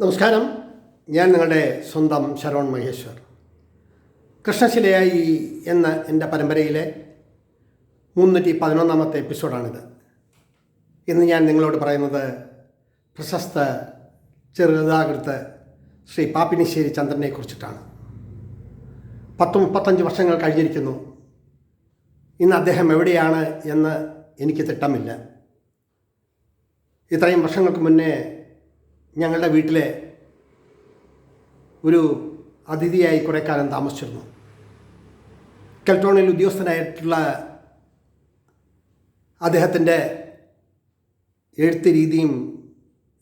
നമസ്കാരം. ഞാൻ നിങ്ങളുടെ സ്വന്തം ശരവൺ മഹേശ്വർ. കൃഷ്ണശിലയായി എന്ന എന്റെ പരമ്പരയിലെ മുന്നൂറ്റി പതിനൊന്നാമത്തെ എപ്പിസോഡാണിത്. ഇന്ന് ഞാൻ നിങ്ങളോട് പറയുന്നത് പ്രശസ്ത ചെറുകഥാകൃത്ത് ശ്രീ പാപ്പിനിശ്ശേരി ചന്ദ്രനെ കുറിച്ചിട്ടാണ്. പത്ത് മുപ്പത്തഞ്ച് വർഷങ്ങൾ കഴിഞ്ഞിരിക്കുന്നു. ഇന്ന് അദ്ദേഹം എവിടെയാണ് എന്ന് എനിക്ക് തിട്ടമില്ല. ഇത്രയും വർഷങ്ങൾക്ക് മുന്നേ ഞങ്ങളുടെ വീട്ടിലെ ഒരു അതിഥിയായി കുറേ കാലം താമസിച്ചിരുന്നു. കെൽട്രോണിൽ ഉദ്യോഗസ്ഥനായിട്ടുള്ള അദ്ദേഹത്തിന്റെ എഴുത്ത് രീതിയും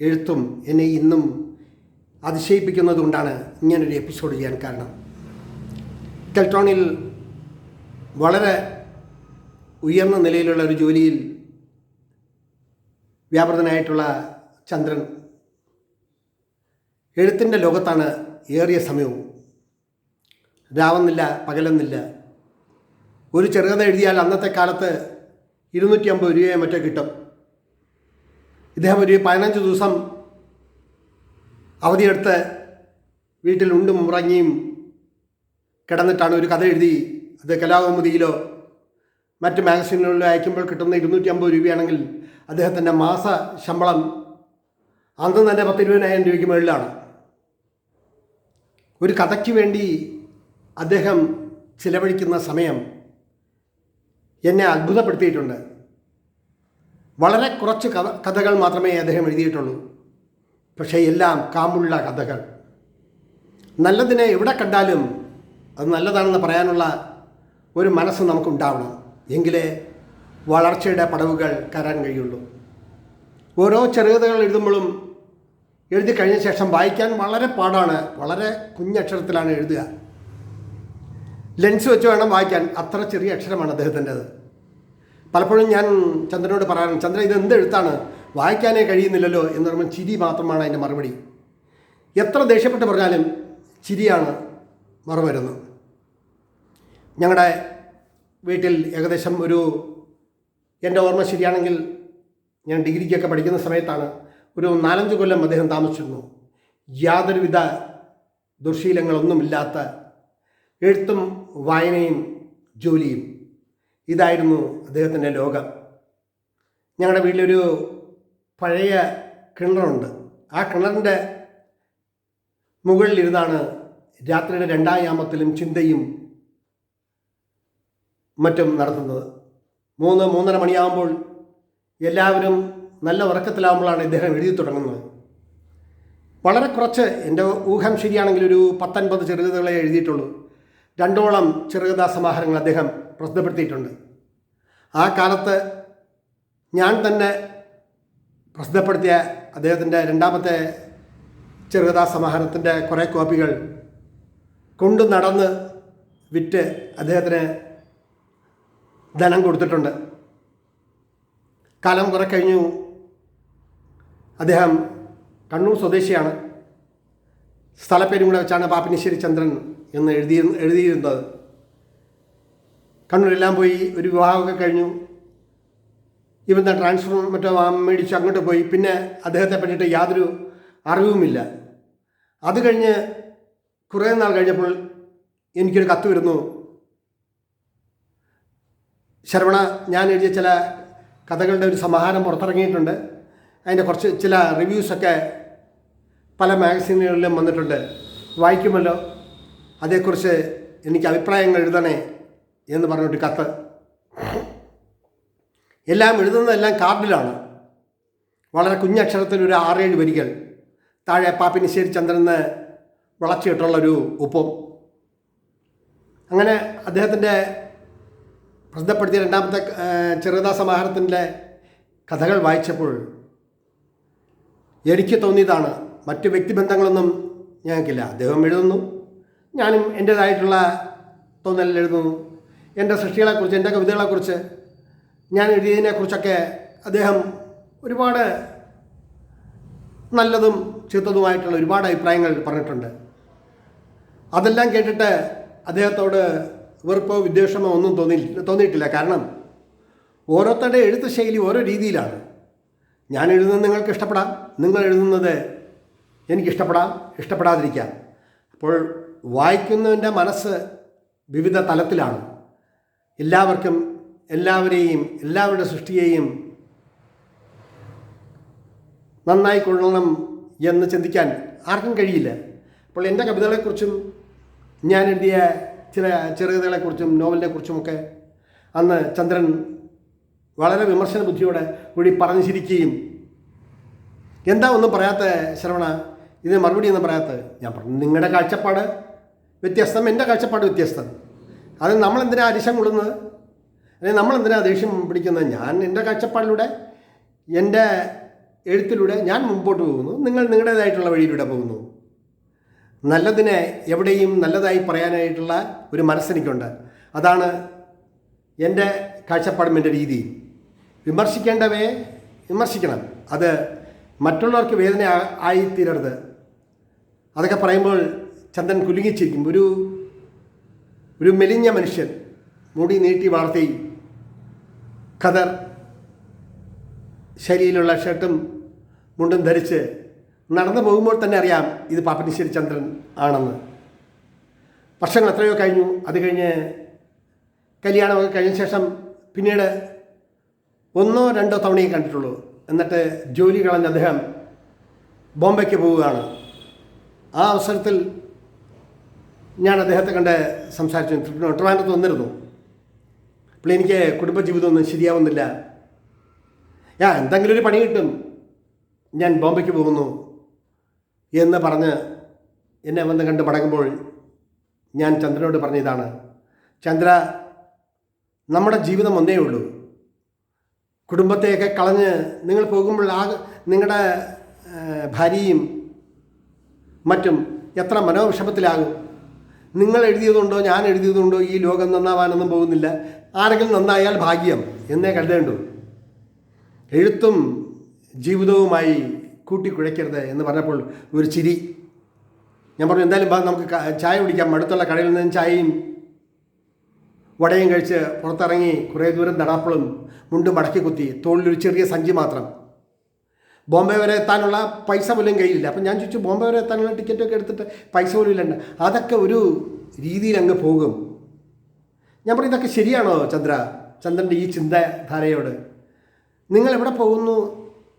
എഴുത്തും എന്നെ ഇന്നും അതിശയിപ്പിക്കുന്നത് കൊണ്ടാണ് ഇങ്ങനൊരു എപ്പിസോഡ് ചെയ്യാൻ കാരണം. കെൽട്രോണിൽ വളരെ ഉയർന്ന നിലയിലുള്ള ഒരു ജോലിയിൽ വ്യാപൃതനായിട്ടുള്ള ചന്ദ്രൻ എഴുത്തിന്റെ ലോകത്താണ് ഏറിയ സമയവും. രാവെന്നില്ല പകലെന്നില്ല. ഒരു ചെറുകഥ എഴുതിയാൽ അന്നത്തെ കാലത്ത് ഇരുന്നൂറ്റി അമ്പത് രൂപയെ മറ്റോ കിട്ടും. ഇദ്ദേഹം ഒരു പതിനഞ്ച് ദിവസം അവധിയെടുത്ത് വീട്ടിൽ ഉണ്ടും ഉറങ്ങിയും കിടന്നിട്ടാണ് ഒരു കഥ എഴുതി അത് കലാകൗമുദിയിലോ മറ്റ് മാഗസീനുകളിലോ അയക്കുമ്പോൾ കിട്ടുന്ന ഇരുന്നൂറ്റി അമ്പത് രൂപയാണെങ്കിൽ അദ്ദേഹത്തിന്റെ മാസ ശമ്പളം അന്ന് തന്നെ പത്തിരുപതിനായിരം രൂപയ്ക്ക് മുകളിലാണ്. ഒരു കഥയ്ക്ക് വേണ്ടി അദ്ദേഹം ചിലവഴിക്കുന്ന സമയം എന്നെ അത്ഭുതപ്പെടുത്തിയിട്ടുണ്ട്. വളരെ കുറച്ച് കഥ കഥകൾ മാത്രമേ അദ്ദേഹം എഴുതിയിട്ടുള്ളൂ. പക്ഷേ എല്ലാം കാമുള്ള കഥകൾ. നല്ലതിനെ എവിടെ കണ്ടാലും അത് നല്ലതാണെന്ന് പറയാനുള്ള ഒരു മനസ്സ് നമുക്കുണ്ടാവണം. എങ്കിലേ വളർച്ചയുടെ പടവുകൾ കയറാൻ കഴിയുള്ളൂ. ഓരോ ചെറുകഥകൾ എഴുതുമ്പോഴും എഴുതി കഴിഞ്ഞ ശേഷം വായിക്കാൻ വളരെ പാടാണ്. വളരെ കുഞ്ഞക്ഷരത്തിലാണ് എഴുതുക. ലെൻസ് വെച്ച് വേണം വായിക്കാൻ. അത്ര ചെറിയ അക്ഷരമാണ് അദ്ദേഹത്തിന്റെത്. പലപ്പോഴും ഞാൻ ചന്ദ്രനോട് പറയാറുണ്ട് ചന്ദ്രൻ ഇത് എന്ത് എഴുത്താണ്? വായിക്കാനേ കഴിയുന്നില്ലല്ലോ എന്ന് പറയുമ്പോൾ ചിരി മാത്രമാണ് അതിന്റെ മറുപടി. എത്ര ദേഷ്യപ്പെട്ട് പറഞ്ഞാലും ചിരിയാണ് മറുവരുന്നത് ഞങ്ങളുടെ വീട്ടിൽ ഏകദേശം ഒരു എന്റെ ഓർമ്മ ശരിയാണെങ്കിൽ ഞാൻ ഡിഗ്രിക്കൊക്കെ പഠിക്കുന്ന സമയത്താണ് ഒരു നാലഞ്ച് കൊല്ലം അദ്ദേഹം താമസിച്ചിരുന്നു. യാതൊരുവിധ ദുർശീലങ്ങളൊന്നുമില്ലാത്ത എഴുത്തും വായനയും ജോലിയും. ഇതായിരുന്നു അദ്ദേഹത്തിന്റെ ലോകം. ഞങ്ങളുടെ വീട്ടിലൊരു പഴയ കിണറുണ്ട്. ആ കിണറിന്റെ മുകളിലിരുന്നാണ് രാത്രിയുടെ രണ്ടാം യാമത്തിലും ചിന്തയും മറ്റും നടത്തുന്നത്. മൂന്ന് മൂന്നര മണിയാകുമ്പോൾ എല്ലാവരും നല്ല ഉറക്കത്തിലാവുമ്പോഴാണ് ഇദ്ദേഹം എഴുതി തുടങ്ങുന്നത്. വളരെ കുറച്ച് എന്റെ ഊഹം ശരിയാണെങ്കിൽ ഒരു പത്തൊൻപത് ചെറുകഥകളെ എഴുതിയിട്ടുള്ളൂ. രണ്ടോളം ചെറുകഥാ സമാഹാരങ്ങൾ അദ്ദേഹം പ്രസിദ്ധപ്പെടുത്തിയിട്ടുണ്ട്. ആ കാലത്ത് ഞാൻ തന്നെ പ്രസിദ്ധപ്പെടുത്തിയ അദ്ദേഹത്തിന്റെ രണ്ടാമത്തെ ചെറുകഥാ സമാഹാരത്തിന്റെ കുറേ കോപ്പികൾ കൊണ്ടു നടന്ന് വിറ്റ് അദ്ദേഹത്തിന് ധനം കൊടുത്തിട്ടുണ്ട്. കാലം കുറെ കഴിഞ്ഞു. അദ്ദേഹം കണ്ണൂർ സ്വദേശിയാണ്. സ്ഥലപ്പേരും കൂടെ വെച്ചാണ് പാപ്പിനിശ്ശേരി ചന്ദ്രൻ എന്ന് എഴുതി എഴുതിയിരുന്നത്. കണ്ണൂരെല്ലാം പോയി ഒരു വിവാഹമൊക്കെ കഴിഞ്ഞു. ഇവിടുന്ന് ട്രാൻസ്ഫർ മറ്റോ മേടിച്ച് അങ്ങോട്ട് പോയി. പിന്നെ അദ്ദേഹത്തെ പറ്റിയിട്ട് യാതൊരു അറിവുമില്ല. അത് കഴിഞ്ഞ് കുറേ നാൾ കഴിഞ്ഞപ്പോൾ എനിക്കൊരു കത്ത് വരുന്നു. ശരവണ ഞാൻ എഴുതിയ ചില കഥകളുടെ ഒരു സമാഹാരം പുറത്തിറങ്ങിയിട്ടുണ്ട്. അതിന്റെ കുറച്ച് ചില റിവ്യൂസൊക്കെ പല മാഗസീനുകളിലും വന്നിട്ടുണ്ട്. വായിക്കുമല്ലോ. അതേക്കുറിച്ച് എനിക്ക് അഭിപ്രായങ്ങൾ എഴുതണേ എന്ന് പറഞ്ഞൊരു കത്ത്. എല്ലാം എഴുതുന്നതെല്ലാം കാർഡിലാണ്. വളരെ കുഞ്ഞക്ഷരത്തിൽ ഒരു ആറേഴ് വരികൾ. താഴെ പാപ്പിനിശ്ശേരി ചന്ദ്രന് വളച്ചിട്ടുള്ളൊരു ഒപ്പം. അങ്ങനെ അദ്ദേഹത്തിന്റെ പ്രസിദ്ധപ്പെടുത്തിയ രണ്ടാമത്തെ ചെറുകഥാ സമാഹാരത്തിന്റെ കഥകൾ വായിച്ചപ്പോൾ എനിക്ക് തോന്നിയതാണ് മറ്റ് വ്യക്തിബന്ധങ്ങളൊന്നും ഞങ്ങൾക്കില്ല. അദ്ദേഹം എഴുതുന്നു. ഞാനും എന്റേതായിട്ടുള്ള തോന്നലിൽ എഴുതുന്നു. എന്റെ സൃഷ്ടികളെക്കുറിച്ച് എന്റെ കവിതകളെക്കുറിച്ച് ഞാൻ എഴുതിയതിനെക്കുറിച്ചൊക്കെ അദ്ദേഹം ഒരുപാട് നല്ലതും ചീത്തതുമായിട്ടുള്ള ഒരുപാട് അഭിപ്രായങ്ങൾ പറഞ്ഞിട്ടുണ്ട്. അതെല്ലാം കേട്ടിട്ട് അദ്ദേഹത്തോട് വെറുപ്പോ വിദ്വേഷമോ ഒന്നും തോന്നി തോന്നിയിട്ടില്ല. കാരണം ഓരോരുത്തരുടെ എഴുത്ത് ശൈലി ഓരോ രീതിയിലാണ്. ഞാൻ എഴുതുന്നത് നിങ്ങൾക്ക് ഇഷ്ടപ്പെടാം. നിങ്ങൾ എഴുതുന്നത് എനിക്കിഷ്ടപ്പെടാം ഇഷ്ടപ്പെടാതിരിക്കാം. അപ്പോൾ വായിക്കുന്നവന്റെ മനസ്സ് വിവിധ തലത്തിലാണ്. എല്ലാവർക്കും എല്ലാവരെയും എല്ലാവരുടെ സൃഷ്ടിയെയും നന്നായി കൊള്ളണം എന്ന് ചിന്തിക്കാൻ ആർക്കും കഴിയില്ല. അപ്പോൾ എന്റെ കവിതകളെക്കുറിച്ചും ഞാൻ എഴുതിയ ചില ചെറുകഥകളെക്കുറിച്ചും നോവലിനെക്കുറിച്ചുമൊക്കെ അന്ന് ചന്ദ്രൻ വളരെ വിമർശന ബുദ്ധിയോടെ കൂടി പറഞ്ഞു ചിരിക്കുകയും എന്താ ഒന്നും പറയാത്ത ശ്രവണ? ഇതിന് മറുപടി ഒന്നും പറയാത്ത. ഞാൻ പറഞ്ഞു നിങ്ങളുടെ കാഴ്ചപ്പാട് വ്യത്യസ്തം എന്റെ കാഴ്ചപ്പാട് വ്യത്യസ്തം. അത് നമ്മളെന്തിനാ അരിശം കൊള്ളുന്നത്? അല്ലെങ്കിൽ നമ്മളെന്തിനാ ദേഷ്യം പിടിക്കുന്നത്? ഞാൻ എന്റെ കാഴ്ചപ്പാടിലൂടെ എന്റെ എഴുത്തിലൂടെ ഞാൻ മുമ്പോട്ട് പോകുന്നു. നിങ്ങൾ നിങ്ങളുടേതായിട്ടുള്ള വഴിയിലൂടെ പോകുന്നു. നല്ലതിനെ എവിടെയും നല്ലതായി പറയാനായിട്ടുള്ള ഒരു മനസ്സെനിക്കുണ്ട്. അതാണ് എന്റെ കാഴ്ചപ്പാടും എന്റെ രീതി വിമർശിക്കേണ്ടവയെ വിമർശിക്കണം. അത് മറ്റുള്ളവർക്ക് വേദന ആയിത്തീരരുത്. അതൊക്കെ പറയുമ്പോൾ ചന്ദൻ കുലുങ്ങിച്ചിരിക്കും. ഒരു ഒരു മെലിഞ്ഞ മനുഷ്യൻ മുടി നീട്ടി വാർത്തി ഖദർ ശരിയിലുള്ള ഷർട്ടും മുണ്ടും ധരിച്ച് നടന്നു പോകുമ്പോൾ തന്നെ അറിയാം ഇത് പാപ്പനിശ്ശേരി ചന്ദ്രൻ ആണെന്ന്. വർഷങ്ങൾ എത്രയോ കഴിഞ്ഞു. അത് കഴിഞ്ഞ് കല്യാണമൊക്കെ കഴിഞ്ഞ ശേഷം പിന്നീട് ഒന്നോ രണ്ടോ തവണയും കണ്ടിട്ടുള്ളൂ. എന്നിട്ട് ജോലി കളഞ്ഞ അദ്ദേഹം ബോംബെക്ക് പോവുകയാണ്. ആ അവസരത്തിൽ ഞാൻ അദ്ദേഹത്തെ കണ്ട് സംസാരിച്ചു. ട്രിവാൻഡ്രത്ത് വന്നിരുന്നു. അപ്പോൾ എനിക്ക് കുടുംബജീവിതമൊന്നും ശരിയാവുന്നില്ല. ഞാൻ എന്തെങ്കിലും ഒരു പണി കിട്ടും. ഞാൻ ബോംബെക്ക് പോകുന്നു എന്ന് പറഞ്ഞ് എന്നെ വന്ന് കണ്ട് മടങ്ങുമ്പോൾ ഞാൻ ചന്ദ്രനോട് പറഞ്ഞ ഇതാണ്. ചന്ദ്ര നമ്മുടെ ജീവിതം ഒന്നേ ഉള്ളൂ. കുടുംബത്തെയൊക്കെ കളഞ്ഞ് നിങ്ങൾ പോകുമ്പോൾ ആ നിങ്ങളുടെ ഭാര്യയും മറ്റും എത്ര മനോവിഷമത്തിലാകും. നിങ്ങൾ എഴുതിയതുണ്ടോ ഞാൻ എഴുതിയതുണ്ടോ ഈ ലോകം നന്നാവാനൊന്നും പോകുന്നില്ല. ആരെങ്കിലും നന്നായാൽ ഭാഗ്യം എന്നേ കരുതേണ്ടു. എഴുത്തും ജീവിതവുമായി കൂട്ടിക്കുഴയ്ക്കരുത് എന്ന് പറഞ്ഞപ്പോൾ ഒരു ചിരി. ഞാൻ പറഞ്ഞു എന്തായാലും നമുക്ക് ചായ കുടിക്കാം. അടുത്തുള്ള കടയിൽ നിന്ന് ചായയും വടയും കഴിച്ച് പുറത്തിറങ്ങി കുറേ ദൂരം നടാപ്പളും മുണ്ട് മടക്കി കുത്തി തോളിലൊരു ചെറിയ സഞ്ചി മാത്രം. ബോംബെ വരെ എത്താനുള്ള പൈസ പോലും കയ്യിലില്ല. അപ്പം ഞാൻ ചോദിച്ചു ബോംബെ വരെ എത്താനുള്ള ടിക്കറ്റൊക്കെ എടുത്തിട്ട് പൈസ പോലും ഇല്ലണ്ട. അതൊക്കെ ഒരു രീതിയിൽ അങ്ങ് പോകും. ഞാൻ പറയും ഇതൊക്കെ ശരിയാണോ ചന്ദ്ര? ചന്ദ്രന്റെ ഈ ചിന്താധാരയോട്. നിങ്ങൾ എവിടെ പോകുന്നു?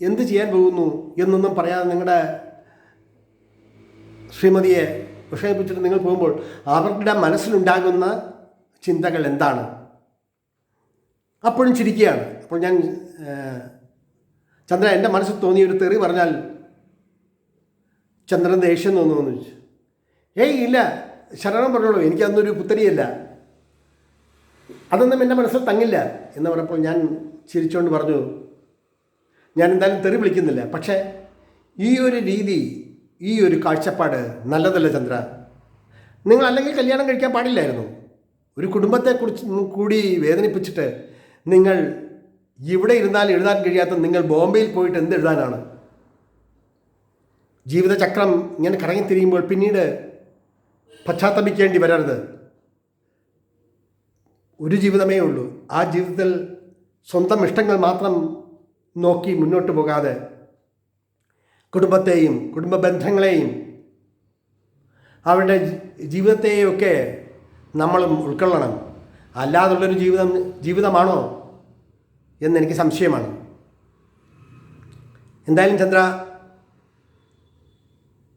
എന്ത് ചെയ്യാൻ പോകുന്നു? എന്നൊന്നും പറയാതെ നിങ്ങളുടെ ശ്രീമതിയെ വിഷയിപ്പിച്ചിട്ട് നിങ്ങൾ പോകുമ്പോൾ അവരുടെ മനസ്സിലുണ്ടാകുന്ന ചിന്തകൾ എന്താണ്? അപ്പോഴും ചിരിക്കുകയാണ്. അപ്പോൾ ഞാൻ ചന്ദ്രൻ ചന്ദ്ര എന്റെ മനസ്സിൽ തോന്നിയ ഒരു തെറി പറഞ്ഞാൽ ചന്ദ്രൻ ദേഷ്യം തോന്നുമെന്ന് ചോദിച്ചു. ഏയ് ഇല്ല. ശരണം പറഞ്ഞോളൂ. എനിക്കതൊന്നൊരു പുത്തരിയല്ല. അതൊന്നും എന്റെ മനസ്സിൽ തങ്ങില്ല എന്ന് പറഞ്ഞപ്പോൾ ഞാൻ ചിരിച്ചുകൊണ്ട് പറഞ്ഞു ഞാൻ എന്തായാലും തെറി വിളിക്കുന്നില്ല. പക്ഷേ ഈ ഒരു രീതി ഈ ഒരു കാഴ്ചപ്പാട് നല്ലതല്ല ചന്ദ്ര. നിങ്ങൾ അല്ലെങ്കിൽ കല്യാണം കഴിക്കാൻ പാടില്ലായിരുന്നു. ഒരു കുടുംബത്തെ കുറിച്ച് കൂടി വേദനിപ്പിച്ചിട്ട് നിങ്ങൾ ഇവിടെ ഇരുന്നാൽ എഴുതാൻ കഴിയാത്ത നിങ്ങൾ ബോംബെയിൽ പോയിട്ട് എന്ത് എഴുതാനാണ്? ജീവിതചക്രം ഇങ്ങനെ കറങ്ങിത്തിരിയുമ്പോൾ പിന്നീട് പശ്ചാത്തപിക്കേണ്ടി വരരുത്. ഒരു ജീവിതമേ ഉള്ളൂ. ആ ജീവിതത്തിൽ സ്വന്തം ഇഷ്ടങ്ങൾ മാത്രം നോക്കി മുന്നോട്ട് പോകാതെ കുടുംബത്തെയും കുടുംബ ബന്ധങ്ങളെയും അവരുടെ ജീവിതത്തെയൊക്കെ നമ്മളും ഉൾക്കൊള്ളണം. അല്ലാതുള്ളൊരു ജീവിതം ജീവിതമാണോ എന്നെനിക്ക് സംശയമാണ്. എന്തായാലും ചന്ദ്ര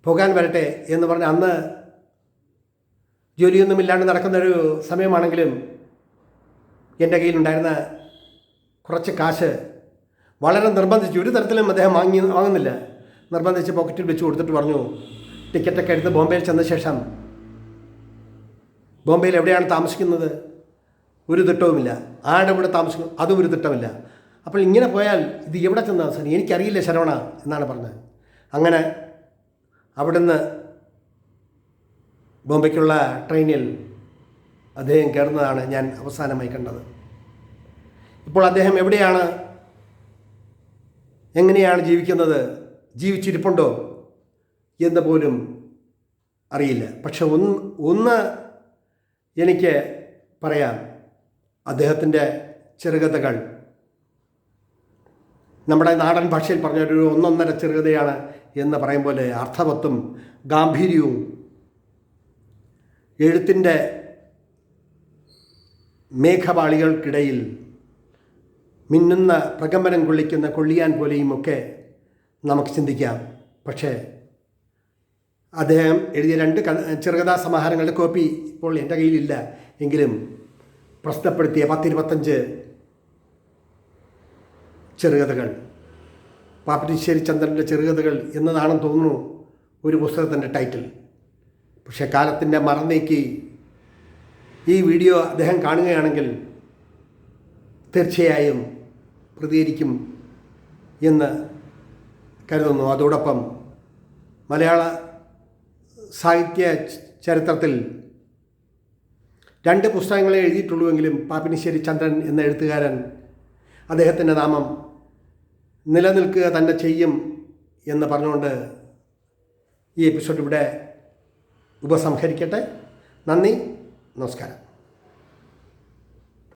പോകാൻ വരട്ടെ എന്ന് പറഞ്ഞ് അന്ന് ജോലിയൊന്നുമില്ലാണ്ട് നടക്കുന്നൊരു സമയമാണെങ്കിലും എന്റെ കയ്യിലുണ്ടായിരുന്ന കുറച്ച് കാശ് വളരെ നിർബന്ധിച്ച് ഒരു തരത്തിലും അദ്ദേഹം വാങ്ങി വാങ്ങുന്നില്ല. നിർബന്ധിച്ച് പോക്കറ്റിൽ വെച്ച് കൊടുത്തിട്ട് പറഞ്ഞു ടിക്കറ്റൊക്കെ എടുത്ത് ബോംബെയിൽ ചെന്ന ശേഷം ബോംബെയിൽ എവിടെയാണ് താമസിക്കുന്നത്? ഒരു തിട്ടവുമില്ല. ആരുടെ കൂടെ താമസിക്കുന്നു? അതും ഒരു തിട്ടമില്ല. അപ്പോൾ ഇങ്ങനെ പോയാൽ ഇത് എവിടെ ചെന്ന് അവസാനം എനിക്കറിയില്ല ശരവണ എന്നാണ് പറഞ്ഞത്. അങ്ങനെ അവിടുന്ന് ബോംബെക്കുള്ള ട്രെയിനിൽ അദ്ദേഹം കയറുന്നതാണ് ഞാൻ അവസാനമായി കണ്ടത്. ഇപ്പോൾ അദ്ദേഹം എവിടെയാണ്? എങ്ങനെയാണ് ജീവിക്കുന്നത്? ജീവിച്ചിരിപ്പുണ്ടോ എന്ന് പോലും അറിയില്ല. പക്ഷെ ഒന്ന് ഒന്ന് എനിക്ക് പറയാം. അദ്ദേഹത്തിന്റെ ചെറുകഥകൾ. നമ്മുടെ നാടൻ ഭാഷയിൽ പറഞ്ഞൊരു ഒന്നൊന്നര ചെറുകഥയാണ് എന്ന് പറയും പോലെ അർത്ഥവത്തും ഗാംഭീര്യവും എഴുത്തിന്റെ മേഘപാളികൾക്കിടയിൽ മിന്നുന്ന പ്രകമ്പനം കൊള്ളിക്കുന്ന കൊള്ളിയാൻ പോലെയും ഒക്കെ നമുക്ക് ചിന്തിക്കാം. പക്ഷേ അദ്ദേഹം എഴുതിയ രണ്ട് ചെറുകഥാ സമാഹാരങ്ങളുടെ കോപ്പി ഇപ്പോൾ എന്റെ കയ്യിലില്ല. എങ്കിലും പ്രസിദ്ധപ്പെടുത്തിയ പത്തിരുപത്തഞ്ച് ചെറുകഥകൾ പാപ്പറ്റിശ്ശേരി ചന്ദ്രന്റെ ചെറുകഥകൾ എന്നതാണെന്ന് തോന്നുന്നു ഒരു പുസ്തകത്തിന്റെ ടൈറ്റിൽ. പക്ഷേ കാലത്തിന്റെ മറന്നേക്ക് ഈ വീഡിയോ അദ്ദേഹം കാണുകയാണെങ്കിൽ തീർച്ചയായും പ്രതികരിക്കും എന്ന് കരുതുന്നു. അതോടൊപ്പം മലയാള സാഹിത്യ ചരിത്രത്തിൽ രണ്ട് പുസ്തകങ്ങളെ എഴുതിയിട്ടുള്ളൂവെങ്കിലും പാപ്പിനിശ്ശേരി ചന്ദ്രൻ എന്ന എഴുത്തുകാരൻ അദ്ദേഹത്തിന്റെ നാമം നിലനിൽക്കുക തന്നെ ചെയ്യും എന്ന് പറഞ്ഞുകൊണ്ട് ഈ എപ്പിസോഡ് ഇവിടെ ഉപസംഹരിക്കട്ടെ. നന്ദി. നമസ്കാരം.